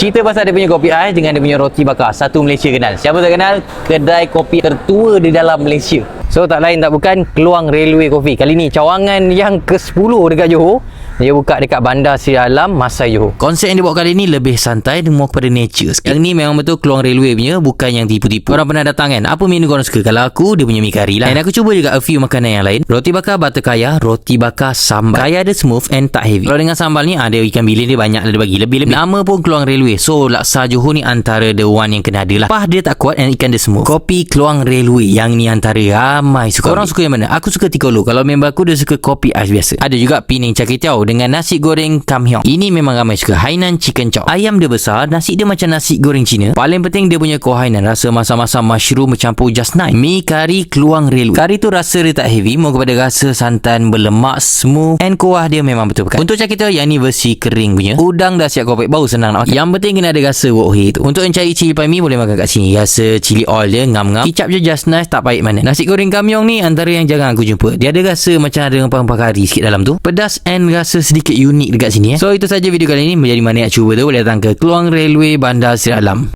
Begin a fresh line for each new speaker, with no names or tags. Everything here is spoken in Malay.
Cerita pasal dia punya kopi ais dengan dia punya roti bakar. Satu Malaysia kenal. Siapa tak kenal? Kedai kopi tertua di dalam Malaysia. So tak lain tak bukan Keluang Railway Coffee. Kali ni cawangan yang ke-10 dekat Johor. Dia buka dekat Bandar Seri Alam, Masai Johor. Konsep yang dia buat kali ni lebih santai dan more kepada nature sikit. Yang ni memang betul Keluang Railway punya, bukan yang tipu-tipu. Korang pernah datang kan? Apa menu korang suka? Kalau aku, dia punya mi kari lah. Dan aku cuba juga a few makanan yang lain. Roti bakar butter kaya, roti bakar sambal. Kaya dia smooth and tak heavy. Kalau dengan sambal ni, ada ikan bilis dia banyak dia bagi. Lebih-lebih. Nama pun Keluang Railway. So, laksa Johor ni antara the one yang kena ada lah. Pah dia tak kuat and ikan dia smooth. Kopi Keluang Railway. Yang ni antara ramai suka. Korang suka yang mana? Aku suka tikolo. Kalau member aku, dia suka kopi ais biasa. Ada juga pining cakitiao dengan nasi goreng kam hiong. Ini memang ramai suka. Hainan chicken chop. Ayam dia besar, nasi dia macam nasi goreng Cina. Paling penting dia punya kuah Hainan. Rasa masam-masam mushroom bercampur just nice. Mi kari keluang railway. Kari tu rasa dia tak heavy. Mau kepada rasa santan berlemak, smooth. And kuah dia memang betul pekat. Untuk cakitiao, yang ni versi kering punya. Udang dah siap kopek. Bau senang nak makan. Yang penting kena ada rasa wok hei tu. Untuk yang cari cili pai mi, boleh makan kat sini. Rasa cili oil dia ngam-ngam. Kicap je just nice, tak pahit mana. Nasi goreng kamyong ni antara yang jarang aku jumpa. Dia ada rasa macam ada rempah-rempah kari sikit dalam tu. Pedas and rasa sedikit unik dekat sini eh. So itu saja video kali ini. Menjadi mana nak cuba tu boleh datang ke Keluang Railway Bandar Seri Alam.